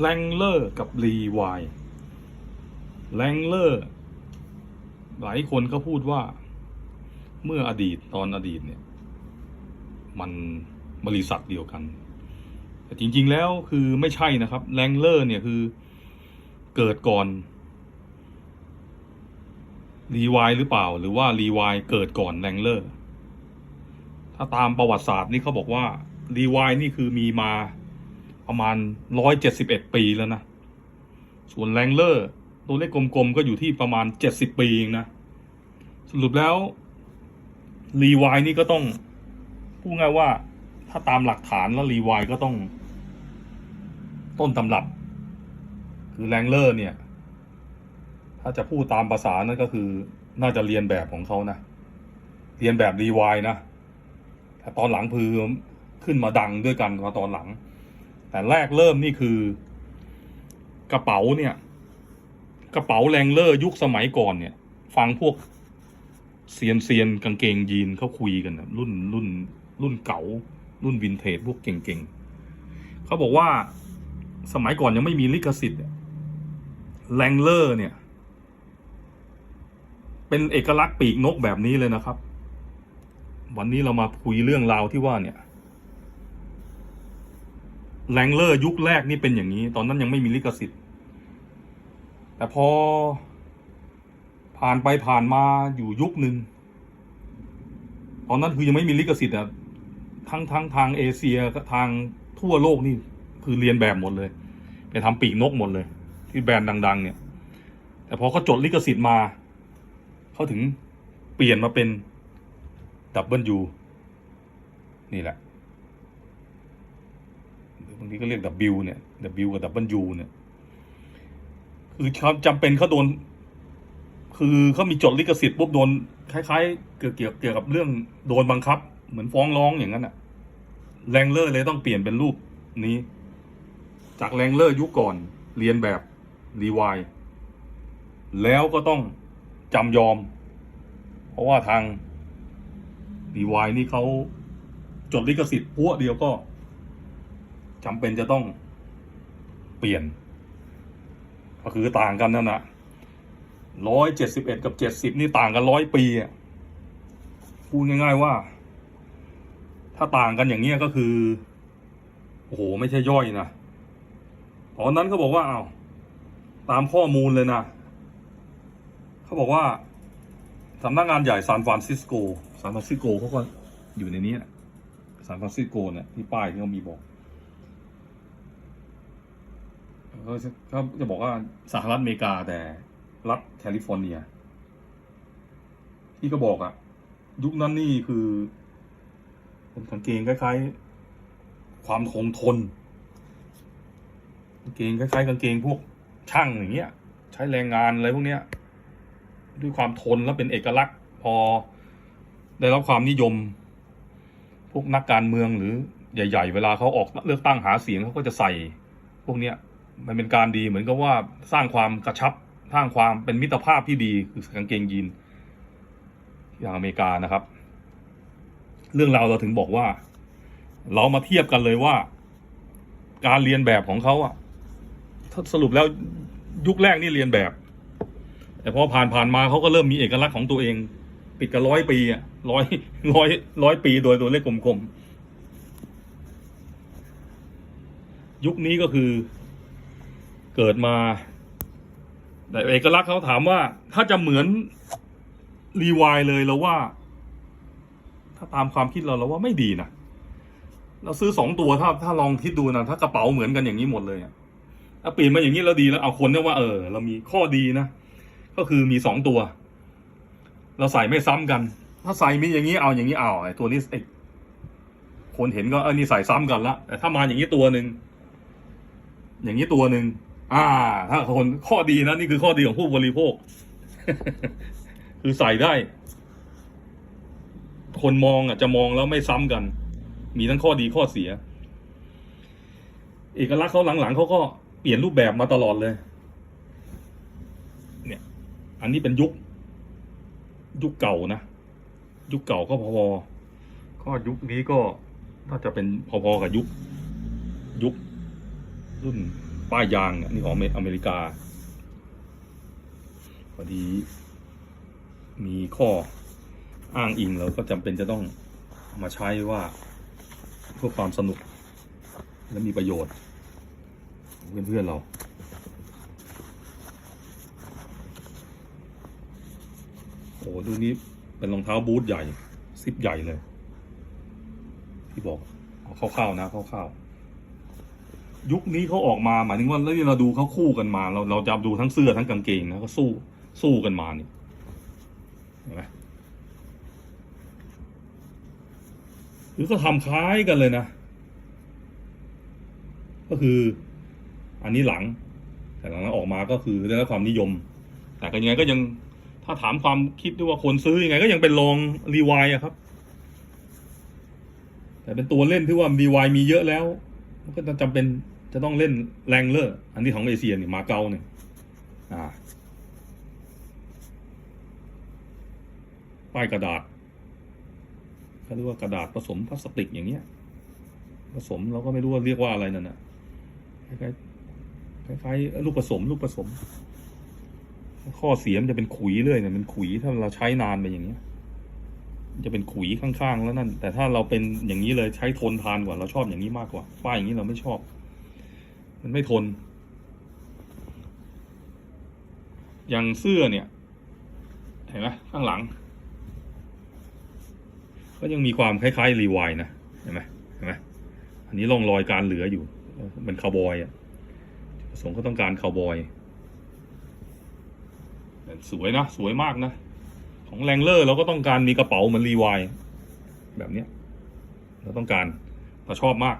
แรงเลอร์กับรีวายแรงเลอร์หลายคนก็พูดว่า เมื่ออดีตตอนอดีตเนี่ย มันบริษัทเดียวกัน แต่จริง ๆ แล้วคือไม่ใช่นะครับแรงเลอร์เนี่ยคือเกิดก่อนรีวายหรือเปล่า หรือว่ารีวายเกิดก่อนแรงเลอร์ ถ้าตามประวัติศาสตร์นี่เขาบอกว่ารีวายนี่คือมีมา ประมาณร้อยเจ็ดสิบเอ็ดปีแล้วนะ ส่วนแรงเลอร์ตัวเลขกลมๆก็อยู่ที่ประมาณเจ็ดสิบปีเองนะ สรุปแล้วรีวายนี่ก็ต้องพูดง่ายว่าถ้าตามหลักฐานแล้วรีวายก็ต้อง ต้นตำรับ คือแรงเลอร์เนี่ย ถ้าจะพูดตามภาษานั่นก็คือน่าจะเรียนแบบของเขานะ เรียนแบบรีวายนะแต่ตอนหลังคือขึ้นมาดังด้วยกันมาตอนหลัง แต่แรกเริ่มนี่คือ กระเป๋าเนี่ย กระเป๋าแรงเลอร์ยุคสมัยก่อนเนี่ย ฟังพวกเซียนเซียนกางเกงยีนเขาคุยกันนะรุ่นรุ่น รุ่นเก่า รุ่นวินเทจพวกเก่งๆเขาบอกว่าสมัยก่อนยังไม่มีลิขสิทธิ์แรงเลอร์เนี่ย เป็นเอกลักษณ์ปีกนกแบบนี้เลยนะครับ วันนี้เรามาคุยเรื่องราวที่ว่าเนี่ย แรงเลอร์ยุคแรกนี่เป็นอย่างนี้ ตอนนั้นยังไม่มีลิขสิทธิ์ แต่พอ ผ่านไปผ่านมาอยู่ยุคหนึ่งตอนนั้นคือยังไม่มีลิขสิทธิ์อะทั้งทั้งทางเอเชียกับทางทั่วโลกนี่คือเรียนแบบหมดเลย ไปทำปีกนกหมดเลย ที่แบรนด์ดัง ๆ เนี่ย แต่พอเขาจดลิขสิทธิ์มาเขาถึงเปลี่ยนมาเป็นดับเบิลยูนี่แหละ ทีก็เรียกดับบิลเนี่ยดับบิลกับดับเบิลยูเนี่ยคือเขาจำเป็นเขาโดน คือเขามีจดลิขสิทธิ์ปุ๊บโดนคล้ายๆเกี่ยวเกี่ยวเกี่ยวกับเรื่องโดนบังคับ เหมือนฟ้องร้องอย่างนั้นอะแรงเลอร์เลยต้องเปลี่ยนเป็นรูปนี้ จากแรงเลอร์ยุคก่อนเรียนแบบรีวายแล้วก็ต้องจำยอม เพราะว่าทางรีวายนี่เขาจดลิขสิทธิ์พวกเดียวก็ จำเป็นจะต้องเปลี่ยน ก็คือต่างกันนั่นนะร้อยเจ็ดสิบเอ็ดกับเจ็ดสิบนี่ต่างกันร้อยปีอะพูดง่าย ๆว่า ถ้าต่างกันอย่างเงี้ยก็คือโอ้โหไม่ใช่ย่อยนะตอนนั้นเขาบอกว่าเอาตามข้อมูลเลยนะเขาบอกว่าสำนักงานใหญ่ซานฟรานซิสโกซานฟรานซิสโกเขาก็อยู่ในนี้ซานฟรานซิสโกเนี่ยที่ป้ายที่เขามีบอก เขาจะบอกว่าสหรัฐอเมริกาแต่รัฐแคลิฟอร์เนีย ที่ก็บอกอะยุคนั้นนี่คือเป็นกางเกงคล้ายๆ ความคงทนกางเกงคล้ายๆกางเกงพวกช่างอย่างเงี้ย ใช้แรงงานอะไรพวกเนี้ย ด้วยความทนและเป็นเอกลักษณ์ พอได้รับความนิยม พวกนักการเมืองหรือใหญ่ ๆ เวลาเขาออกเลือกตั้งหาเสียงเขาก็จะใส่พวกเนี้ย มันเป็นการดีเหมือนกับว่าสร้างความกระชับสร้างความเป็นมิตรภาพที่ดีคือกางเกงยีนอย่างอเมริกานะครับ เรื่องราวเราถึงบอกว่า เรามาเทียบกันเลยว่า การเรียนแบบของเขาอะสรุปแล้วยุคแรกนี่เรียนแบบ แต่พอผ่านผ่านมาเขาก็เริ่มมีเอกลักษณ์ของตัวเองปิดกับร้อยปีอะร้อยร้อยร้อยปีโดยตัวเลขกลมๆยุคนี้ก็คือ เกิดมา แต่เอกลักษณ์เขาถามว่า ถ้าจะเหมือนรีวายเลยเราว่า ถ้าตามความคิดเราเราว่าไม่ดีนะเราซื้อสองตัวถ้าถ้าลองคิดดูนะถ้ากระเป๋าเหมือนกันอย่างนี้หมดเลยถ้าเปลี่ยนมาอย่างนี้แล้วดีแล้วเอาคนเนี่ยว่าเออ เรามีข้อดีนะก็คือมีสองตัว เราใส่ไม่ซ้ำกัน ถ้าใส่มีอย่างนี้เอาอย่างนี้เอาไอ้ตัวนี้ไอ้คนเห็นก็เออนี่ใส่ซ้ำกันละแต่ถ้ามาอย่างนี้ตัวหนึ่งอย่างนี้ตัวหนึ่ง อ่า ถ้าคนข้อดีนะนี่คือข้อดีของผู้บริโภค คือใส่ได้ คนมองอะจะมองแล้วไม่ซ้ำกัน มีทั้งข้อดีข้อเสีย เอกลักษณ์เขาหลังๆเขาก็เปลี่ยนรูปแบบมาตลอดเลย เนี่ย อันนี้เป็นยุค ยุคเก่านะ ยุคเก่าก็พอๆก็ยุคนี้ก็น่าจะเป็นพอๆกับยุค ยุครุ่น ป้ายยางเนี่ยนี่ของอเมริกาพอดีมีข้ออ้างอิงเราก็จำเป็นจะต้องมาใช้ว่าเพื่อความสนุก และมีประโยชน์ เพื่อนๆเราโอ้ดูนี้เป็นรองเท้าบูทใหญ่ ซิปใหญ่เลย ที่บอกเอาคร่าวๆนะคร่าวๆ ยุคนี้เขาออกมาหมายถึงว่าแล้วที่เราดูเขาคู่กันมา เราเราจะดูทั้งเสื้อทั้งกางเกงนะเขาสู้สู้กันมานี่เห็นไหมหรือก็ทำคล้ายกันเลยนะ ก็คือ อันนี้หลัง แต่หลังๆออกมาก็คือได้รับความนิยม แต่ก็ยังไงก็ยังถ้าถามความคิดด้วยว่าคนซื้อยังไง ก็ยังเป็นรองรีวายอะครับ แต่เป็นตัวเล่นที่ว่ารีวายมีเยอะแล้ว มันก็จำเป็นจะต้องเล่นแรงเลอร์อันนี้ของเอเชียนี่มาเก๊าเนี่ยอ่าป้ายกระดาษเขาเรียกว่ากระดาษผสมพลาสติกอย่างเงี้ย ผสมเราก็ไม่รู้ว่าเรียกว่าอะไรนั่นน่ะคล้ายๆคล้ายลูกผสม ลูกผสม ข้อเสียมจะเป็นขุยเลยเนี่ยมันขุยถ้าเราใช้นานไปอย่างเงี้ย จะเป็นขุยข้างๆแล้วนั่น แต่ถ้าเราเป็นอย่างนี้เลยใช้ทนทานกว่า เราชอบอย่างนี้มากกว่า ป้ายอย่างนี้เราไม่ชอบ มันไม่ทน อย่างเสื้อเนี่ย เห็นไหมข้างหลัง ก็ยังมีความคล้ายๆรีวายนะเห็นไหมเห็นไหมอันนี้ร่องรอยการเหลืออยู่มันคาวบอยอะประสงก็ต้องการคาวบอยสวยนะ สวยมากนะ ของแรงเลอร์เราก็ต้องการมีกระเป๋าเหมือนรีวายแบบเนี้ยเราต้องการเราชอบมาก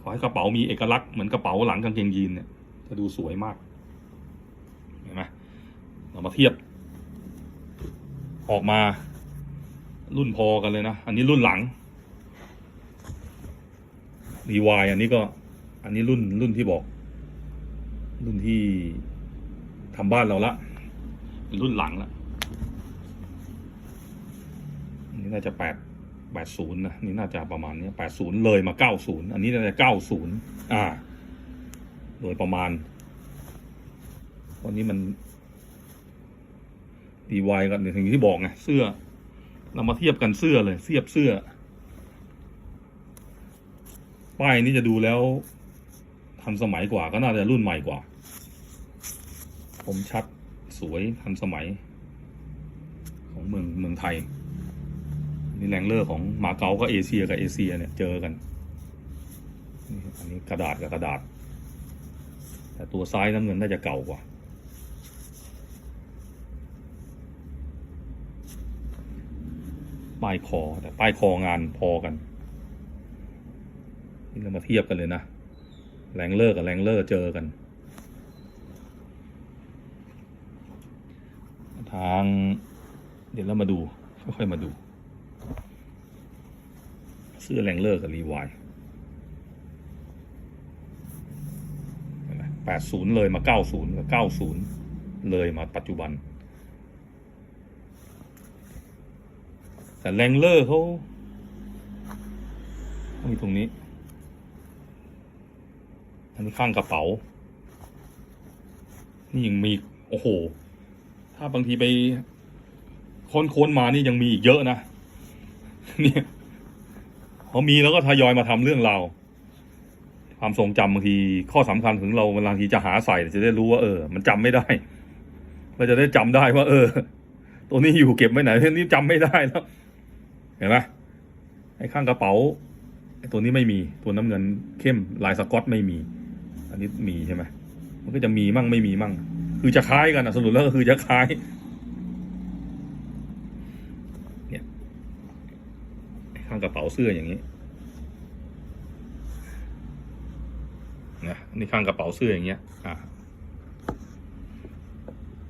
ขอให้กระเป๋ามีเอกลักษณ์เหมือนกระเป๋าหลังกางเกงยีนเนี่ยจะดูสวยมากเห็นไหมเรามาเทียบ ออกมารุ่นพอกันเลยนะ อันนี้รุ่นหลังรีวายอันนี้ก็ อันนี้รุ่นรุ่นที่บอก รุ่นที่ทำบ้านเราละเป็นรุ่นหลังละอั น่าจะแปดแปดศูนย์นะนี่น่าจะประมาณนี้แปดศูนย์เลยมาเก้าศูนย์อันนี้น่าจะเก้าศูนย์อ่า โดยประมาณวันนี้มันดีวายกันอย่างที่บอกไงเสื้อ เรามาเทียบกันเสื้อเลยเทียบเสื้อ ป้ายนี้จะดูแล้วทันสมัยกว่าก็น่าจะรุ่นใหม่กว่า ผมชัดสวยทันสมัย ของเมืองเมืองไทย นี่แรงเลอร์ของมาเก๊าก็เอเชียกับเอเชียเนี่ยเจอกันนี่อันนี้กระดาษกับกระดาษ แต่ตัวซ้ายน้ำเงินน่าจะเก่ากว่า ป้ายคอแต่ป้ายคองานพอกันนี่เรามาเทียบกันเลยนะแรงเลอร์กับแรงเลอร์เจอกันทาง เดี๋ยวเรามาดู ค่อยๆมาดู เสื้อแรงเลอร์กับรีวายแปดศูนย์เลยมาเก้าศูนย์กับเก้าศูนย์เลยมาปัจจุบัน แต่แรงเลอร์เขามีตรงนี้ อันนี้ข้างกระเป๋า นี่ยังมี โอ้โห ถ้าบางทีไปค้นๆมานี่ยังมีอีกเยอะนะ เนี่ย พอมีแล้วก็ทยอยมาทำเรื่องเราความทรงจำบางทีข้อสำคัญถึงเราเวลาทีจะหาใส่จะได้รู้ว่าเออ มันจำไม่ได้เราจะได้จำได้ว่า เออ ตัวนี้อยู่เก็บไว้ไหนเร่นี้จำไม่ได้แล้วเห็นไหมไอ้ข้างกระเป๋าไอ้ตัวนี้ไม่มีตัวน้ำเงินเข้มลายสกอตไม่มี อันนี้มีใช่ไหมมันก็จะมีมั่งไม่มีมั่ง คือจะคล้ายกันนะสรุปแล้วก็คือจะคล้ายไอ้ข้างกระเป๋าเสื้ออย่างนี้นะนี่ข้างกระเป๋าเสื้ออย่างเงี้ยอ่า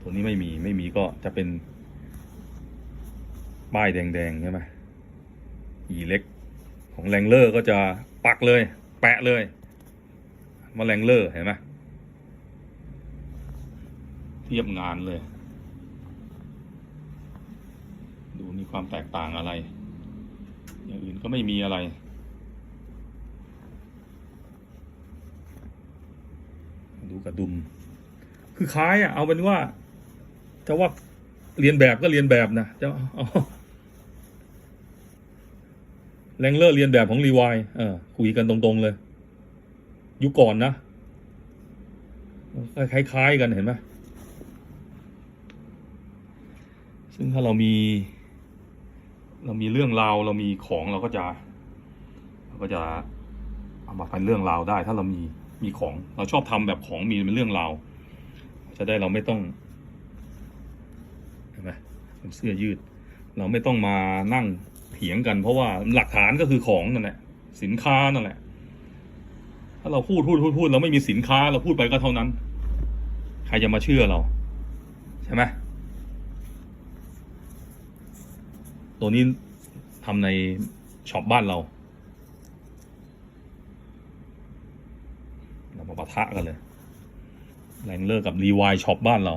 ตัวนี้ไม่มีไม่มีก็จะเป็นป้ายแดงๆใช่ไหมอีเล็กของแรงเลอร์ก็จะปักเลย แปะเลยมาแรงเลอร์เห็นไหมเทียบงานเลย ดูมีความแตกต่างอะไร อย่างอื่นก็ไม่มีอะไร ดูกระดุม คือคล้ายอะ เอาเป็นว่าจะว่าเรียนแบบก็เรียนแบบนะจะเอาแรงเลอร์เรียนแบบของรีวายเออคุยกันตรงๆเลย ยุคก่อนนะคล้ายๆกันเห็นไหมซึ่งถ้าเรามี เรามีเรื่องราวเรามีของเราก็จะเราก็จะเอามาเป็นเรื่องราวได้ ถ้าเรามีมีของเราชอบทำแบบของมีเป็นเรื่องราวจะได้เราไม่ต้องเห็นไหมเป็นเสื้อยืด เราไม่ต้องมานั่งเถียงกัน เพราะว่าหลักฐานก็คือของนั่นแหละสินค้านั่นแหละ ถ้าเราพูดพูดพูดพูดเราไม่มีสินค้าเราพูดไปก็เท่านั้น ใครจะมาเชื่อเรา ใช่ไหม ตัวนี้ทำในช็อปบ้านเราเรามาปะทะกันเลยแรงเลอร์กับรีวายช็อปบ้านเรา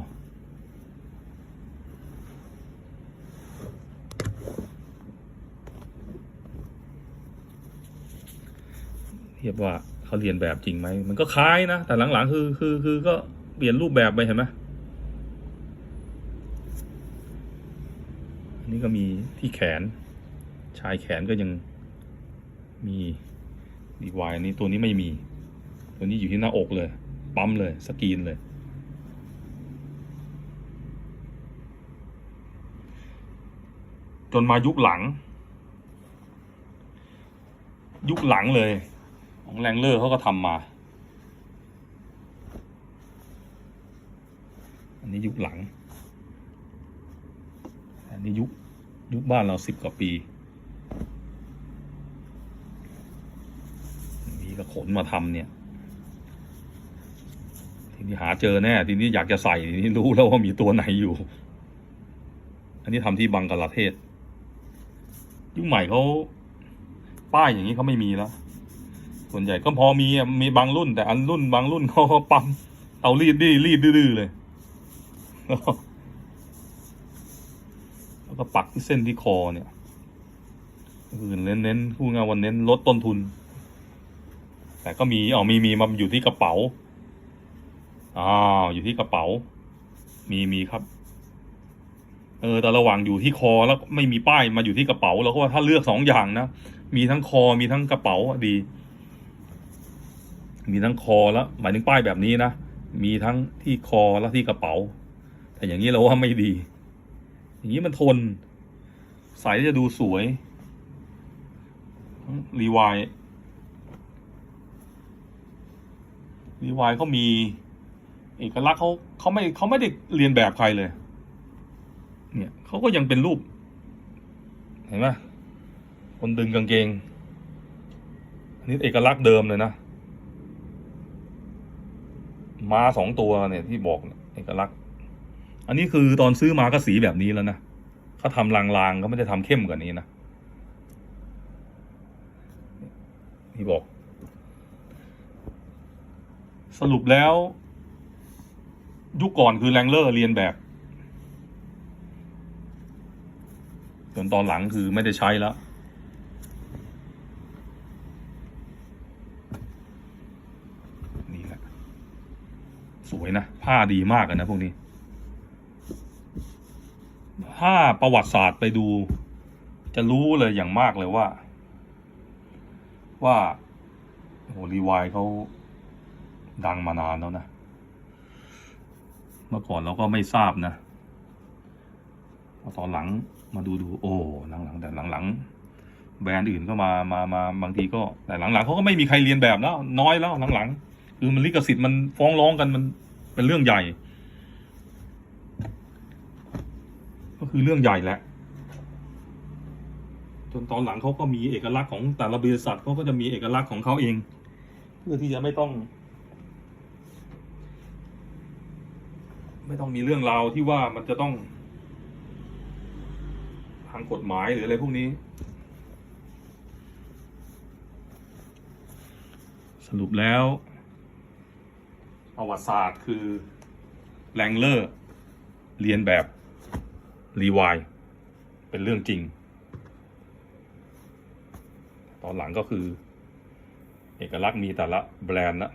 เทียบว่าเขาเรียนแบบจริงไหม มันก็คล้ายนะ แต่หลังๆ คือคือคือก็เปลี่ยนรูปแบบไปเห็นไหมอันนี้ก็มี ที่แขน ชายแขนก็ยังมีดีวายอันนี้ตัวนี้ไม่มี ตัวนี้อยู่ที่หน้าอกเลย ปั๊มเลย สกรีนเลย จนมายุคหลัง ยุคหลังเลย ของแรงเลอร์เขาก็ทำมา อันนี้ยุคหลัง อันนี้ยุค ยุคบ้านเราสิบกว่าปีนี่ก็ขนมาทำเนี่ย ทีนี้หาเจอแน่ ทีนี้อยากจะใส่ทีนี้รู้แล้วว่ามีตัวไหนอยู่ อันนี้ทำที่บังกลาเทศ ยุคใหม่เขาป้ายอย่างนี้เขาไม่มีแล้ว ส่วนใหญ่ก็พอมีมีบางรุ่น แต่อันรุ่นบางรุ่นเขาปั๊มเอารีดดีรีดดื้อเลย แล้วก็ปักที่เส้นที่คอเนี่ยคือเน้นเน้นพูดง่ายวันเน้นลดต้นทุน แต่ก็มีอ๋อมีมีมาอยู่ที่กระเป๋าอ้าอยู่ที่กระเป๋า มีมีครับ เออ แต่ระหว่างอยู่ที่คอแล้วไม่มีป้ายมาอยู่ที่กระเป๋าเราก็ว่าถ้าเลือกสองอย่างนะมีทั้งคอมีทั้งกระเป๋าดี มีทั้งคอแล้วหมายถึงป้ายแบบนี้นะมีทั้งที่คอและที่กระเป๋า แต่อย่างนี้เราว่าไม่ดี อย่างนี้มันทนใส่แล้วจะดูสวย รีวายรีวายเขามี เอกลักษณ์เขาเขาไม่เขาไม่ได้เรียนแบบใครเลย เนี่ยเขาก็ยังเป็นรูป เห็นไหมคนดึงกางเกง อันนี้เอกลักษณ์เดิมเลยนะ มาสองตัวเนี่ยที่บอกเอกลักษณ์ อันนี้คือตอนซื้อมาก็สีแบบนี้แล้วนะเขาทำลางๆเขาไม่ได้ทำเข้มกว่านี้นะที่บอก สรุปแล้ว ยุคก่อนคือแรงเลอร์เรียนแบบจนตอนหลังคือไม่ได้ใช้แล้วนี่แหละสวยนะ ผ้าดีมากนะพวกนี้ ถ้าประวัติศาสตร์ไปดู จะรู้เลยอย่างมากเลยว่า ว่าโอ้รีวายเขาดังมานานแล้วนะ เมื่อก่อนเราก็ไม่ทราบนะพอตอนหลังมาดูดูโอ้หลังๆแต่หลังๆแบรนด์อื่นก็มามามาบางทีก็แต่หลังๆเขาก็ไม่มีใครเรียนแบบแล้ว น้อยแล้วหลังๆคือมันลิขสิทธิ์มันฟ้องร้องกันมันเป็นเรื่องใหญ่ ก็คือเรื่องใหญ่แหละ จนตอนหลังเขาก็มีเอกลักษณ์ของแต่ละบริษัทเขาก็จะมีเอกลักษณ์ของเขาเอง เพื่อที่จะไม่ต้อง ไม่ต้องมีเรื่องราวที่ว่ามันจะต้อง ทางกฎหมายหรืออะไรพวกนี้ สรุปแล้วประวัติศาสตร์คือแรงเลอร์ เรียนแบบ รีวายเป็นเรื่องจริง ตอนหลังก็คือ เอกลักษณ์มีแต่ละแบรนด์ละ